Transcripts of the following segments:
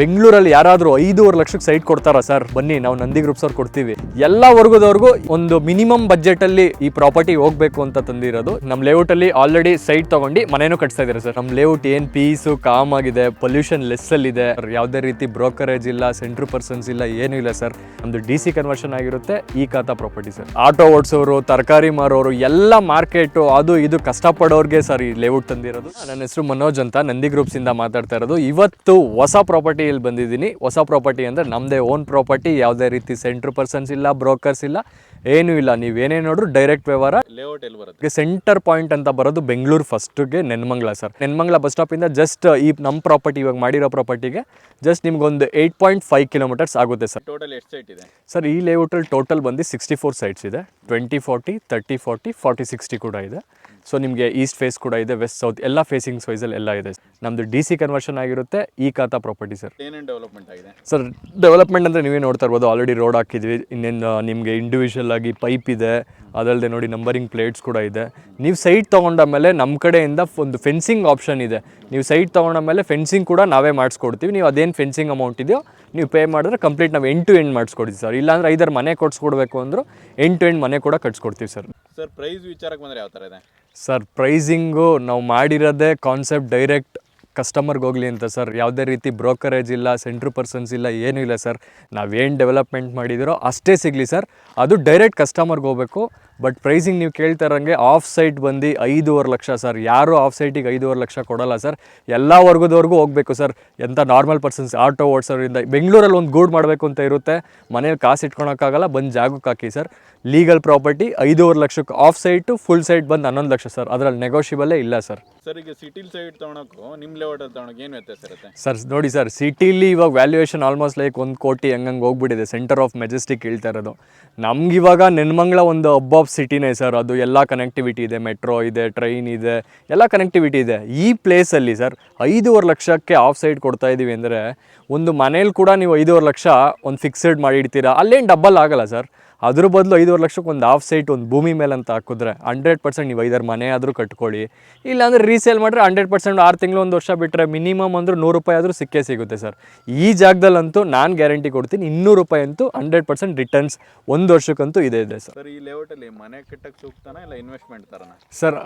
ಬೆಂಗಳೂರಲ್ಲಿ ಯಾರಾದರೂ ಐದೂವರೆ ಲಕ್ಷಕ್ಕೆ ಸೈಟ್ ಕೊಡ್ತಾರಾ ಸರ್? ಬನ್ನಿ, ನಾವು ನಂದಿ ಗ್ರೂಪ್ಸ್ ಅವ್ರು ಕೊಡ್ತೀವಿ. ಎಲ್ಲ ವರ್ಗದವ್ರಿಗೂ ಒಂದು ಮಿನಿಮಮ್ ಬಜೆಟ್ ಅಲ್ಲಿ ಈ ಪ್ರಾಪರ್ಟಿ ಹೋಗ್ಬೇಕು ಅಂತ ತಂದಿರೋದು. ನಮ್ಮ ಲೇಔಟ್ ಅಲ್ಲಿ ಆಲ್ರೆಡಿ ಸೈಟ್ ತಗೊಂಡು ಮನೇನು ಕಟ್ಸ್ತಾ ಇದ್ದಾರೆ ಸರ್. ನಮ್ಮ ಲೇಔಟ್ ಏನ್ ಪೀಸು ಕಾಮ್ ಆಗಿದೆ ಪೊಲ್ಯೂಷನ್ ಲೆಸ್ ಅಲ್ಲಿ ಇದೆ ಯಾವುದೇ ರೀತಿ ಬ್ರೋಕರೇಜ್ ಇಲ್ಲ ಸೆಂಟ್ರ್ ಪರ್ಸನ್ಸ್ ಇಲ್ಲ, ಏನೂ ಇಲ್ಲ ಸರ್. ನಮ್ದು ಡಿ ಸಿ ಕನ್ವರ್ಷನ್ ಆಗಿರುತ್ತೆ ಈ ಖಾತಾ ಪ್ರಾಪರ್ಟಿ ಸರ್. ಆಟೋ ಓಡಿಸೋರು, ತರಕಾರಿ ಮಾರೋರು, ಎಲ್ಲ ಮಾರ್ಕೆಟು, ಅದು ಇದು ಕಷ್ಟಪಡೋರ್ಗೆ ಸರ್ ಈ ಲೇಔಟ್ ತಂದಿರೋದು. ನನ್ನ ಹೆಸರು ಮನೋಜ್ ಅಂತ, ನಂದಿ ಗ್ರೂಪ್ಸ್ ಇಂದ ಮಾತಾಡ್ತಾ ಇರೋದು. ಇವತ್ತು ಹೊಸ ಪ್ರಾಪರ್ಟಿಯಲ್ಲಿ ಬಂದಿದ್ದೀನಿ. ಹೊಸ ಪ್ರಾಪರ್ಟಿ ಅಂದರೆ ನಮ್ಮದೇ ಓನ್ ಪ್ರಾಪರ್ಟಿ ಯಾವುದೇ ರೀತಿ ಸೆಂಟ್ರ್ ಪರ್ಸನ್ಸ್ ಇಲ್ಲ ಬ್ರೋಕರ್ಸ್ ಇಲ್ಲ. ಏನೂ ಇಲ್ಲ. ನೀವೇನೇ ನೋಡ್ರು ಡೈರೆಕ್ಟ್ ವ್ಯವಹಾರ. ಲೇಔಟ್ ಎಲ್ಲಿ ಬರುತ್ತೆ? ಸೆಂಟರ್ ಪಾಯಿಂಟ್ ಅಂತ ಬರೋದು ಬೆಂಗಳೂರು ಫಸ್ಟ್ಗೆ ನೆನ್ಮಂಗ್ಲ ಸರ್ ನೆನ್ಮಂಗ್ಲ ಬಸ್ ಸ್ಟಾಪಿಂದ ಜಸ್ಟ್ ಈ ನಮ್ಮ ಪ್ರಾಪರ್ಟಿ ಇವಾಗ ಮಾಡಿರೋ ಪ್ರಾಪರ್ಟಿಗೆ ಜಸ್ಟ್ ನಿಮ್ಗೊಂದು ಏಯ್ಟ್ ಪಾಯಿಂಟ್ ಫೈವ್ ಕಿಲೋಮೀಟರ್ಸ್ ಆಗುತ್ತೆ ಸರ್ ಟೋಟಲ್ ಎಷ್ಟು ಸೈಟ್ ಇದೆ? ಸರ್ ಈ ಲೇಔಟಲ್ಲಿ ಟೋಟಲ್ ಬಂದು ಸಿಕ್ಸ್ಟಿ ಫೋರ್ ಸೈಟ್ಸ್ ಇದೆ. Twenty forty thirty forty forty sixty ಕೂಡ ಇದೆ. ಸೊ ನಿಮಗೆ ಈಸ್ಟ್ ಫೇಸ್ ಕೂಡ ಇದೆ ವೆಸ್ಟ್ ಸೌತ್ ಎಲ್ಲ ಫೇಸಿಂಗ್ಸ್ ವೈಸಲ್ಲಿ ಎಲ್ಲ ಇದೆ. ನಮ್ಮದು ಡಿ ಸಿ ಕನ್ವರ್ಷನ್ ಆಗಿರುತ್ತೆ ಈ ಖಾತಾ ಪ್ರಾಪರ್ಟಿ ಸರ್ ಏನೇನು ಡೆವಲಪ್ಮೆಂಟ್ ಆಗಿದೆ? ಸರ್ ಡೆವಲಪ್ಮೆಂಟ್ ಅಂದರೆ ನೀವೇ ನೋಡ್ತಾ ಇರ್ಬೋದು. ಆಲ್ರೆಡಿ ರೋಡ್ ಹಾಕಿದ್ವಿ. ಇನ್ನೇನು ನಿಮಗೆ ಇಂಡಿವಿಜುವಲ್ ಆಗಿ ಪೈಪ್ ಇದೆ ಅದಲ್ಲದೆ ನೋಡಿ ನಂಬರಿಂಗ್ ಪ್ಲೇಟ್ಸ್ ಕೂಡ ಇದೆ. ನೀವು ಸೈಟ್ ತೊಗೊಂಡಾಮೇಲೆ ನಮ್ಮ ಕಡೆಯಿಂದ ಒಂದು ಫೆನ್ಸಿಂಗ್ ಆಪ್ಷನ್ ಇದೆ. ನೀವು ಸೈಟ್ ತೊಗೊಂಡಾಮೇಲೆ ಫೆನ್ಸಿಂಗ್ ಕೂಡ ನಾವೇ ಮಾಡಿಸ್ಕೊಡ್ತೀವಿ. ನೀವು ಅದೇನು ಫೆನ್ಸಿಂಗ್ ಅಮೌಂಟ್ ಇದೆಯೋ ನೀವು ಪೇ ಮಾಡಿದ್ರೆ ಕಂಪ್ಲೀಟ್ ನಾವು ಎಂಡ್ ಟು ಎಂಡ್ ಮಾಡಿಸ್ಕೊಡ್ತೀವಿ ಸರ್ ಇಲ್ಲಾಂದ್ರೆ ಐದರ ಮನೆ ಕೊಡಿಸ್ಕೊಡ್ಬೇಕು ಅಂದರೂ ಎಂಡ್ ಟು ಎಂಡ್ ಮನೆ ಕೂಡ ಕಟ್ಸ್ಕೊಡ್ತೀವಿ ಸರ್ ಸರ್ ಪ್ರೈಸ್ ವಿಚಾರಕ್ಕೆ ಬಂದರೆ ಯಾವ ಥರ ಇದೆ? ಸರ್ ಪ್ರೈಸಿಂಗು ನಾವು ಮಾಡಿರೋದೇ ಕಾನ್ಸೆಪ್ಟ್ ಡೈರೆಕ್ಟ್ ಕಸ್ಟಮರ್ಗೆ ಹೋಗಲಿ ಅಂತ ಸರ್. ಯಾವುದೇ ರೀತಿ ಬ್ರೋಕರೇಜ್ ಇಲ್ಲ ಸೆಂಟ್ರ್ ಪರ್ಸನ್ಸ್ ಇಲ್ಲ, ಏನೂ ಇಲ್ಲ ಸರ್. ನಾವೇನು ಡೆವಲಪ್ಮೆಂಟ್ ಮಾಡಿದಿರೋ ಅಷ್ಟೇ ಸಿಗಲಿ ಸರ್. ಅದು ಡೈರೆಕ್ಟ್ ಕಸ್ಟಮರ್ಗೆ ಹೋಗಬೇಕು. ಬಟ್ ಪ್ರೈಸಿಂಗ್ ನೀವು ಕೇಳ್ತಾ ಇರೋಂಗೆ ಆಫ್ ಸೈಟ್ ಬಂದು ಐದೂವರೆ ಲಕ್ಷ ಸರ್. ಯಾರು ಆಫ್ ಸೈಟಿಗೆ ಐದೂವರೆ ಲಕ್ಷ ಕೊಡಲ್ಲ ಸರ್. ಎಲ್ಲ ವರ್ಗದವರೆಗೂ ಹೋಗಬೇಕು ಸರ್. ಎಂಥ ನಾರ್ಮಲ್ ಪರ್ಸನ್ಸ್ ಆಟೋ ಓಡಿಸೋರಿಂದ ಬೆಂಗಳೂರಲ್ಲಿ ಒಂದು ಗೂಡ್ ಮಾಡಬೇಕು ಅಂತ ಇರುತ್ತೆ. ಮನೇಲಿ ಕಾಸು ಇಟ್ಕೊಳಕ್ಕಾಗಲ್ಲ, ಬಂದು ಜಾಗಕ್ಕೆ ಹಾಕಿ ಸರ್. ಲೀಗಲ್ ಪ್ರಾಪರ್ಟಿ ಐದೂವರೆ ಲಕ್ಷಕ್ಕೆ ಆಫ್ ಸೈಟು ಫುಲ್ ಸೈಟ್ ಬಂದು ಹನ್ನೊಂದು ಲಕ್ಷ ಸರ್. ಅದರಲ್ಲಿ ನೆಗೋಷಿಯಬಲೇ ಇಲ್ಲ ಸರ್. ಸರ್ ಈಗ ಸಿಟಿಲ್ ಸೈಡ್ ತೊಗೊಳಕ್ಕೂ ನಿಮ್ಮ ಲೇಔಟಲ್ಲಿ ತೊಗೊಳಕ್ಕೆ ಏನು ವ್ಯತ್ಯಾಸ ಇರುತ್ತೆ? ಸರ್ ನೋಡಿ ಸರ್ ಸಿಟಿಲಿ ಇವಾಗ ವ್ಯಾಲ್ಯೂಯೇಷನ್ ಆಲ್ಮೋಸ್ಟ್ ಲೈಕ್ ಒಂದು ಕೋಟಿ ಹಂಗಂಗೆ ಹೋಗ್ಬಿಟ್ಟಿದೆ ಸೆಂಟರ್ ಆಫ್ ಮೆಜೆಸ್ಟಿಕ್ ಹೇಳ್ತಾ ಇರೋದು. ನಮ್ಗೆ ಇವಾಗ ನೆನ್ಮಂಗ್ಲ ಒಂದು ಹಬ್ ಆಫ್ ಸಿಟಿನೇ ಸರ್ ಅದು ಎಲ್ಲ ಕನೆಕ್ಟಿವಿಟಿ ಇದೆ ಮೆಟ್ರೋ ಇದೆ ಟ್ರೈನ್ ಇದೆ ಎಲ್ಲ ಕನೆಕ್ಟಿವಿಟಿ ಇದೆ. ಈ ಪ್ಲೇಸಲ್ಲಿ ಸರ್ ಐದೂವರೆ ಲಕ್ಷಕ್ಕೆ ಆಫ್ ಸೈಡ್ ಕೊಡ್ತಾ ಇದ್ದೀವಿ ಅಂದರೆ ಒಂದು ಮನೇಲಿ ಕೂಡ ನೀವು ಐದೂವರೆ ಲಕ್ಷ ಒಂದು ಫಿಕ್ಸೆಡ್ ಮಾಡಿ ಇಡ್ತೀರಾ? ಅಲ್ಲೇನು ಡಬ್ಬಲ್ ಆಗಲ್ಲ ಸರ್. ಅದ್ರ ಬದಲು ಐದೂವರೆ ಲಕ್ಷಕ್ಕೆ ಒಂದು ಆಫ್ ಸೈಟ್ ಒಂದು ಭೂಮಿ ಮೇಲೆ ಅಂತ ಹಾಕಿದ್ರೆ ಹಂಡ್ರೆಡ್ ಪರ್ಸೆಂಟ್ ನೀವು ಐದಾರು ಮನೆ ಆದರೂ ಕಟ್ಕೊಳ್ಳಿ. ಇಲ್ಲಾಂದರೆ ರೀಸೇಲ್ ಮಾಡಿದ್ರೆ ಹಂಡ್ರೆಡ್ ಪರ್ಸೆಂಟ್ ಆರು ತಿಂಗಳು ಒಂದು ವರ್ಷ ಬಿಟ್ಟರೆ ಮಿನಿಮಮ್ ಅಂದರೂ ನೂರು ರೂಪಾಯಿ ಆದರೂ ಸಿಕ್ಕೇ ಸಿಗುತ್ತೆ ಸರ್. ಈ ಜಾಗದಲ್ಲಂತೂ ನಾನು ಗ್ಯಾರಂಟಿ ಕೊಡ್ತೀನಿ ಇನ್ನೂರು ರೂಪಾಯಿ ಅಂತೂ ಹಂಡ್ರೆಡ್ ಪರ್ಸೆಂಟ್ ರಿಟರ್ನ್ಸ್ ಒಂದು ವರ್ಷಕ್ಕಂತೂ ಇದೆ ಇದೆ ಸರ್. ಈ ಲೇಔಟಲ್ಲಿ ಮನೆ ಕಟ್ಟಕ್ಕೆ ಸೂಕ್ತನಾ ಇಲ್ಲ ಇನ್ವೆಸ್ಟ್ಮೆಂಟ್ ಥರನಾ ಸರ್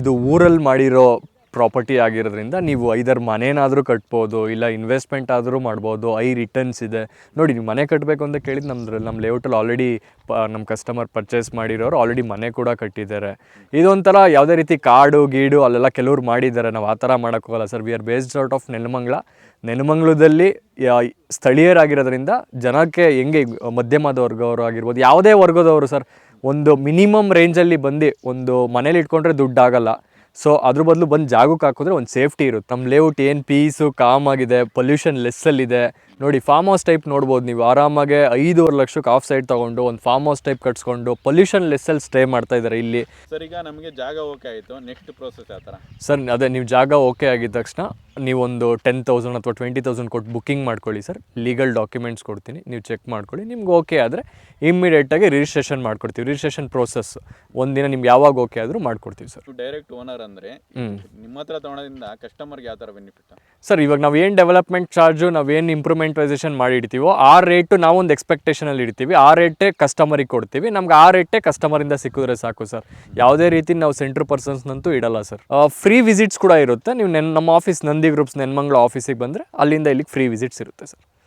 ಇದು ಊರಲ್ಲಿ ಮಾಡಿರೋ ಪ್ರಾಪರ್ಟಿ ಆಗಿರೋದ್ರಿಂದ ನೀವು ಐದರ್ ಮನೇನಾದರೂ ಕಟ್ಬೋದು, ಇಲ್ಲ ಇನ್ವೆಸ್ಟ್ಮೆಂಟ್ ಆದರೂ ಮಾಡ್ಬೋದು, ಐ ರಿಟರ್ನ್ಸ್ ಇದೆ. ನೋಡಿ, ನೀವು ಮನೆ ಕಟ್ಟಬೇಕು ಅಂತ ಕೇಳಿದ್ದು ನಮ್ಮದ್ರಲ್ಲಿ ನಮ್ಮ ಲೇಔಟಲ್ಲಿ ಆಲ್ರೆಡಿ ಪ ನಮ್ಮ ಕಸ್ಟಮರ್ ಪರ್ಚೇಸ್ ಮಾಡಿರೋರು ಆಲ್ರೆಡಿ ಮನೆ ಕೂಡ ಕಟ್ಟಿದ್ದಾರೆ. ಇದೊಂಥರ ಯಾವುದೇ ರೀತಿ ಕಾಡು, ಗೀಡು ಅಲ್ಲೆಲ್ಲ ಕೆಲವ್ರು ಮಾಡಿದ್ದಾರೆ. ನಾವು ಆ ಥರ ಮಾಡೋಕ್ಕೋಗಲ್ಲ sir. We are based out of Nelamangala. ನೆಲಮಂಗ್ಲದಲ್ಲಿ ಸ್ಥಳೀಯರಾಗಿರೋದ್ರಿಂದ ಜನಕ್ಕೆ ಹೆಂಗೆ ಮಧ್ಯಮದ ವರ್ಗವರು ಆಗಿರ್ಬೋದು, ಯಾವುದೇ ವರ್ಗದವರು ಸರ್. ಒಂದು ಮಿನಿಮಮ್ ರೇಂಜಲ್ಲಿ ಬಂದು ಒಂದು ಮನೇಲಿ ಇಟ್ಕೊಂಡ್ರೆ ದುಡ್ಡು ಆಗಲ್ಲ. ಸೊ ಅದ್ರ ಬದಲು ಬಂದು ಜಾಗಕ್ಕೆ ಹಾಕಿದ್ರೆ ಒಂದು ಸೇಫ್ಟಿ ಇರುತ್ತೆ. ನಮ್ಮ ಲೇಔಟ್ ಏನು ಪೀಸು ಕಾಮ್ ಆಗಿದೆ ಪೊಲ್ಯೂಷನ್ ಲೆಸ್ಸಲ್ಲಿದೆ ನೋಡಿ ಫಾರ್ಮ್ ಹೌಸ್ ಟೈಪ್ ನೋಡ್ಬೋದು ನೀವು. ಆರಾಮಾಗೆ ಐದೂವರೆ ಲಕ್ಷಕ್ಕೆ ಆಫ್ ಸೈಡ್ ತೊಗೊಂಡು ಒಂದು ಫಾರ್ಮ್ ಹೌಸ್ ಟೈಪ್ ಕಟ್ಸ್ಕೊಂಡು ಪೊಲ್ಯೂಷನ್ ಲೆಸ್ಸಲ್ಲಿ ಸ್ಟೇ ಮಾಡ್ತಾ ಇದ್ದಾರೆ ಇಲ್ಲಿ. ಸರ್ ಈಗ ನಮಗೆ ಜಾಗ ಓಕೆ ಆಯಿತು. ನೆಕ್ಸ್ಟ್ ಪ್ರೋಸೆಸ್ ಯಾವ ಥರ ಸರ್ ಅದೇ ನೀವು ಜಾಗ ಓಕೆ ಆಗಿದ ತಕ್ಷಣ ನೀವೊಂದು ಟೆನ್ ತೌಸಂಡ್ ಅಥವಾ ಟ್ವೆಂಟಿ ತೌಸಂಡ್ ಕೊಟ್ಟು ಬುಕ್ಕಿಂಗ್ ಮಾಡ್ಕೊಳ್ಳಿ ಸರ್ ಲೀಗಲ್ ಡಾಕ್ಯುಮೆಂಟ್ಸ್ ಕೊಡ್ತೀನಿ. ನೀವು ಚೆಕ್ ಮಾಡ್ಕೊಳ್ಳಿ. ನಿಮ್ಗೆ ಓಕೆ ಆದರೆ ಇಮ್ಮಿಡಿಯೇಟಾಗಿ ರಿಜಿಸ್ಟ್ರೇಷನ್ ಮಾಡ್ಕೊಡ್ತೀವಿ. ರಿಜಿಸ್ಟ್ರೇಷನ್ ಪ್ರೋಸೆಸ್ ಒಂದಿನ ನಿಮ್ಗೆ ಯಾವಾಗ ಓಕೆ ಆದರೂ ಮಾಡ್ಕೊಡ್ತೀವಿ ಸರ್ ಡೈರೆಕ್ಟ್ ಓನರ್ ಅಂದರೆ ನಿಮ್ಮ ಹತ್ರ ತೊಗೊಳೋದ್ರಿಂದ ಕಸ್ಟಮರ್ಗೆ ಯಾವ ಥರ ಬೆನಿಫಿಟ್ ಸರ್ ಇವಾಗ ನಾವು ಏನು ಡೆವಲಪ್ಮೆಂಟ್ ಚಾರ್ಜು ನಾವೇನು ಇಂಪ್ರೂವ್ಮೆಂಟೈಸೇಷನ್ ಮಾಡಿ ಇಡ್ತೀವೋ ಆ ರೇಟು ನಾವೊಂದು ಎಕ್ಸ್ಪೆಕ್ಟೇಷನಲ್ಲಿ ಇಡ್ತೀವಿ. ಆ ರೇಟೇ ಕಸ್ಟಮರಿಗೆ ಕೊಡ್ತೀವಿ. ನಮ್ಗೆ ಆ ರೇಟೇ ಕಸ್ಟಮರಿಂದ ಸಿಕ್ಕಿದ್ರೆ ಸಾಕು ಸರ್. ಯಾವುದೇ ರೀತಿ ನಾವು ಸೆಂಟ್ರ್ ಪರ್ಸನ್ಸ್ನಂತೂ ಇಡಲ್ಲ ಸರ್. ಫ್ರೀ ವಿಸಿಟ್ಸ್ ಕೂಡ ಇರುತ್ತೆ. ನೀವು ನಮ್ಮ ಆಫೀಸ್ ನಂದಿ ಗ್ರೂಪ್ಸ್ ನೆನ್ಮಂಗ್ಳ ಆಫೀಸಿಗೆ ಬಂದರೆ ಅಲ್ಲಿಂದ ಇಲ್ಲಿಗೆ ಫ್ರೀ ವಿಸಿಟ್ಸ್ ಇರುತ್ತೆ ಸರ್.